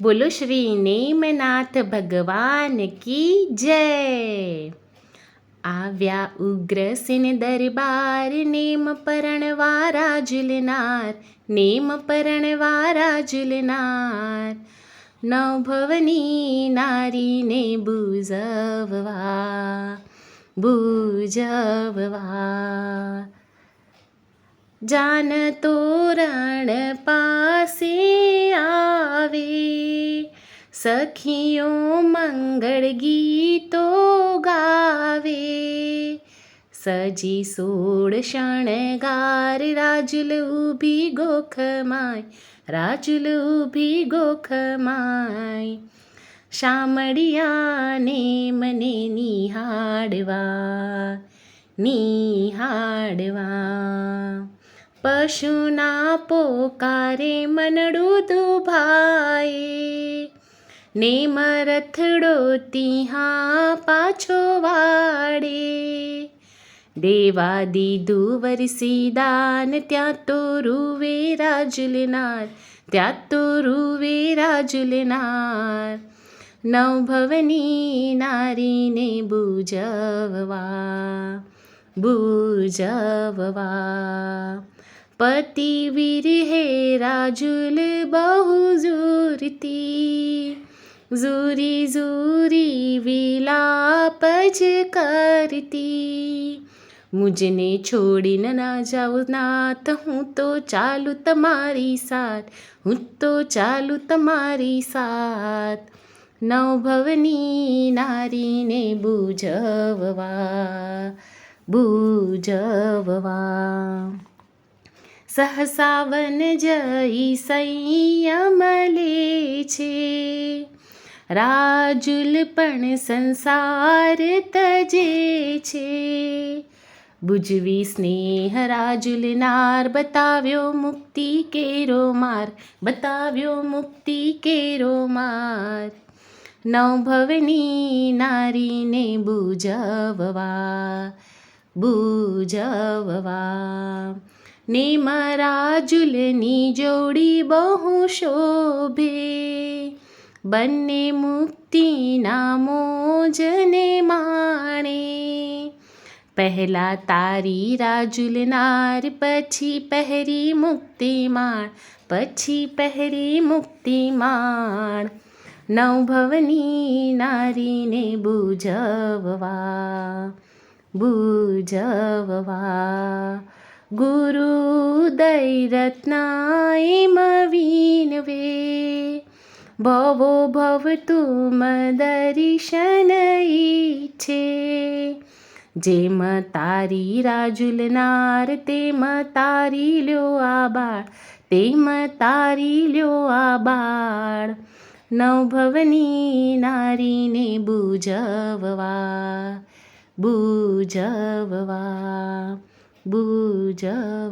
બોલો શ્રી નેમનાથ ભગવાન કી જય. આવ્યા ઉગ્રસિંહ દરબાર નેમ પરણવારા ઝુલનાર નેમ પરણવારા ઝુલનાર નવભવની નારીને બુઝવવા બુઝવવા. જાન તોરણ પાસે આવે. સખીઓ મંગળ ગીતો ગાવે. સજી સોળ શણગાર રાજુલ ઊભી ગોખમાય રાજુલ ઊભી ગોખમાય. શામળિયાને મને નિહાળવા નિહાળવા. પશુના પોકારે મનડું દુભાઈ ને મરથડો તિહા પાછો વાડે દેવા દીધું વરસી દાન ત્યાં તો રૂવે રાજુલનાર ત્યાં તો રૂવે રાજુલનાર નવભવની નારીને બુજવવા બુજવવા પતિવીર વિરહે રાજુલ બહુ ઝૂરતી ઝૂરી ઝૂરી વિલાપ જ કરતી મુજને છોડીને ના જાઉં નાથ હું તો ચાલુ તમારી સાથ હું તો ચાલુ તમારી સાથ નવભવની નારીને બુજવવા બુજવવા સહસાવન જઈ સંયમ લે છે રાજુલ પણ સંસાર તજે છે બુજવી સ્નેહ રાજુલ નાર બતાવ્યો મુક્તિ કેરો માર બતાવ્યો મુક્તિ કેરો માર નવભવની નારીને બુજવવા બુજવવા ને મારા જુલની જોડી બહુ શોભે. બંને મુક્તિના મોજને માણે. પહેલા તારી રાજુલનાર પછી પહેરી મુક્તિ માણ, પછી પહેરી મુક્તિ માણ. નવભવની નારીને બુજવવા બુજવવા. ગુરુ દૈરત્નાયમ વે ભવો ભવ તુમ દર્શન છે જેમ તારી રાજુલનાર તેમ તારી લ્યો આ બાળ તેમ તારી લ્યો આ બાળ નવભવની નારીને બુજવવા બુજવવા બુજવ